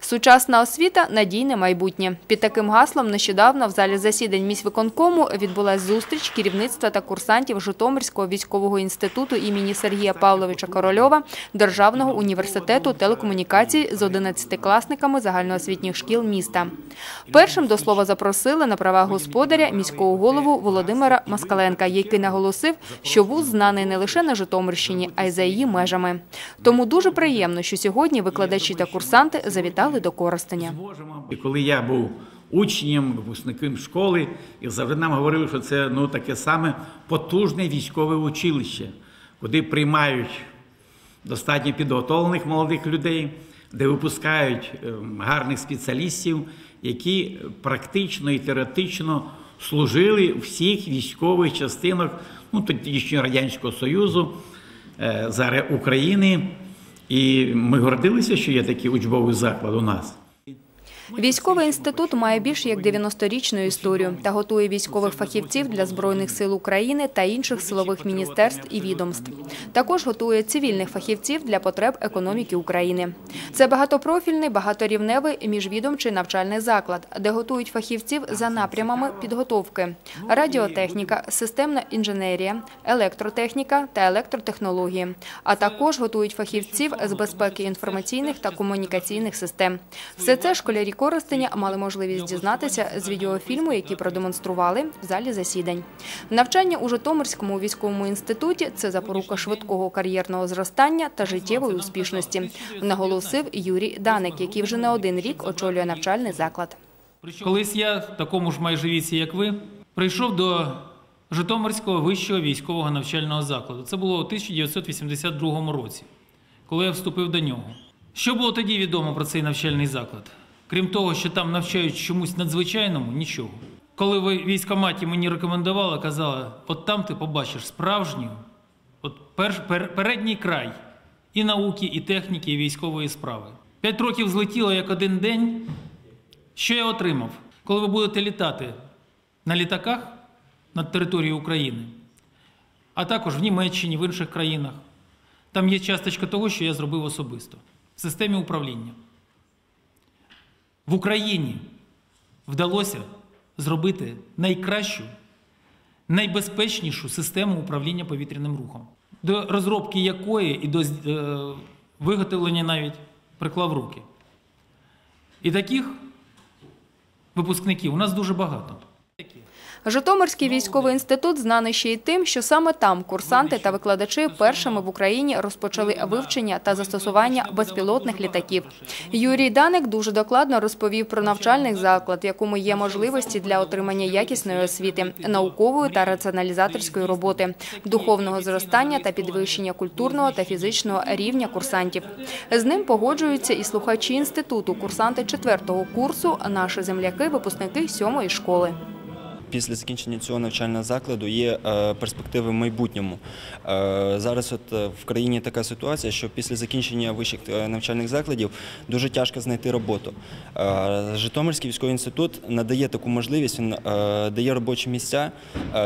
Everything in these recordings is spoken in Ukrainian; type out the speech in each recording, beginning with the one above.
Сучасна освіта надійне майбутнє. Під таким гаслом нещодавно в залі засідань міськвиконкому відбулась зустріч керівництва та курсантів Житомирського військового інституту імені Сергія Павловича Корольова Державного університету телекомунікацій з 11-класниками загальноосвітніх шкіл міста. Першим до слова запросили на права господаря міського голову Володимира Москаленка, який наголосив, що вуз знаний не лише на Житомирщині, а й за її межами. Тому дуже приємно, що сьогодні викладачі та курсанти завітали до Коростеня. І коли я був учнем, випускником школи, і завжди нам говорили, що це ну, таке саме потужне військове училище, куди приймають достатньо підготовлених молодих людей, де випускають ем, гарних спеціалістів, які практично і теоретично служили у всіх військових частинах ну, тодішнього Радянського Союзу, е, зараз України. І ми гордилися, що є такий учбовий заклад у нас. Військовий інститут має більш як 90-річну історію та готує військових фахівців для Збройних сил України та інших силових міністерств і відомств. Також готує цивільних фахівців для потреб економіки України. Це багатопрофільний, багаторівневий міжвідомчий навчальний заклад, де готують фахівців за напрямами підготовки: радіотехніка, системна інженерія, електротехніка та електротехнології, а також готують фахівців з безпеки інформаційних та комунікаційних систем. Все це школярі Коростеня мали можливість дізнатися з відеофільму, який продемонстрували в залі засідань. Навчання у Житомирському військовому інституті це запорука швидкого кар'єрного зростання та життєвої успішності, наголосив Юрій Даник, який вже не один рік очолює навчальний заклад. Колись я, в такому ж майже віці, як ви, прийшов до Житомирського вищого військового навчального закладу. Це було у 1982 році, коли я вступив до нього. Що було тоді відомо про цей навчальний заклад? Крім того, що там навчають чомусь надзвичайному, нічого. Коли ви військоматі мені рекомендували, казали, от там ти побачиш справжню, от перш, пер, передній край і науки, і техніки, і військової справи. П'ять років злетіло як один день. Що я отримав? Коли ви будете літати на літаках над територією України, а також в Німеччині, в інших країнах, там є часточка того, що я зробив особисто в системі управління. В Україні вдалося зробити найкращу, найбезпечнішу систему управління повітряним рухом, до розробки якої і до е, виготовлення навіть приклав руки. І таких випускників у нас дуже багато. Житомирський військовий інститут знаний ще й тим, що саме там курсанти та викладачі першими в Україні розпочали вивчення та застосування безпілотних літаків. Юрій Даник дуже докладно розповів про навчальний заклад, в якому є можливості для отримання якісної освіти, наукової та раціоналізаторської роботи, духовного зростання та підвищення культурного та фізичного рівня курсантів. З ним погоджуються і слухачі інституту, курсанти четвертого курсу, наші земляки, випускники сьомої школи. Після закінчення цього навчального закладу є е, перспективи в майбутньому. Е, Зараз от е, в країні така ситуація, що після закінчення вищих навчальних закладів дуже тяжко знайти роботу. Житомирський військовий інститут надає таку можливість, він дає робочі місця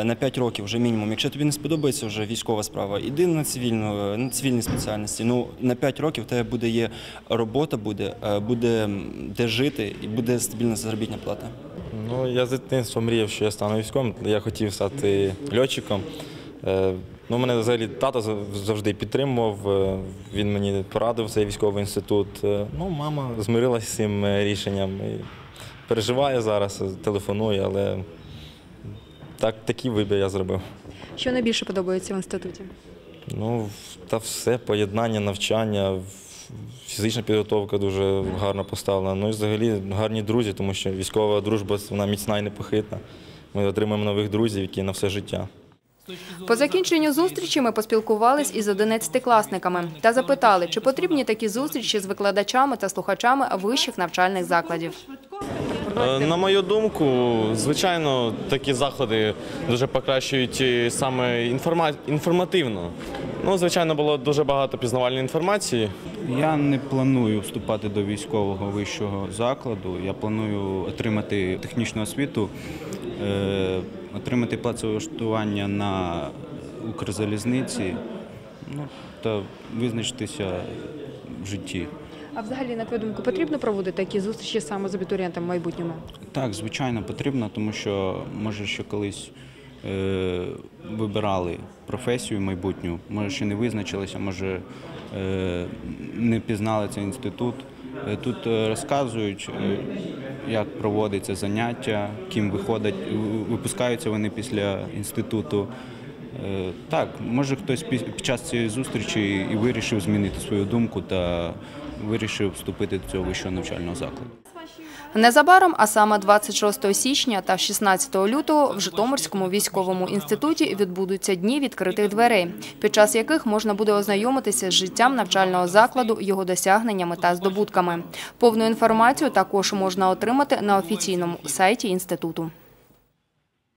на 5 років вже мінімум. Якщо тобі не сподобається вже військова справа, іди на цивільну, на цивільні спеціальності. Ну на 5 років тебе буде є робота, буде, буде де жити і буде стабільна заробітна плата. Ну, я з дитинства мріяв, що я стану військовим. Я хотів стати льотчиком. Е, Ну, мене взагалі тато завжди підтримував. е, Він мені порадив цей військовий інститут. Е, Ну, мама змирилася з цим рішенням. І переживає зараз, телефонує, але так, такий вибір я зробив. Що найбільше подобається в інституті? Ну, та все, поєднання, навчання, фізична підготовка дуже гарно поставлена. Ну і взагалі гарні друзі, тому що військова дружба вона міцна і непохитна. Ми отримуємо нових друзів, які на все життя. По закінченню зустрічі ми поспілкувались із 11-класниками та запитали, чи потрібні такі зустрічі з викладачами та слухачами вищих навчальних закладів. Е, На мою думку, звичайно, такі заходи дуже покращують саме інформа... інформативно. Ну, звичайно, було дуже багато пізнавальної інформації. Я не планую вступати до військового вищого закладу. Я планую отримати технічну освіту, е, отримати працевлаштування на Укрзалізниці ну, та визначитися в житті. А взагалі, на твою думку, потрібно проводити такі зустрічі саме з абітурієнтами в майбутньому? Так, звичайно, потрібно, тому що може ще колись е, вибирали професію майбутню, може ще не визначилися, може е, не пізнали цей інститут. Е, Тут е, розказують, е, як проводиться заняття, ким виходять, випускаються вони після інституту. Так, може хтось пі- під час цієї зустрічі і вирішив змінити свою думку та вирішив вступити до цього вищого навчального закладу. Незабаром, а саме 26 січня та 16 лютого в Житомирському військовому інституті відбудуться дні відкритих дверей, під час яких можна буде ознайомитися з життям навчального закладу, його досягненнями та здобутками. Повну інформацію також можна отримати на офіційному сайті інституту.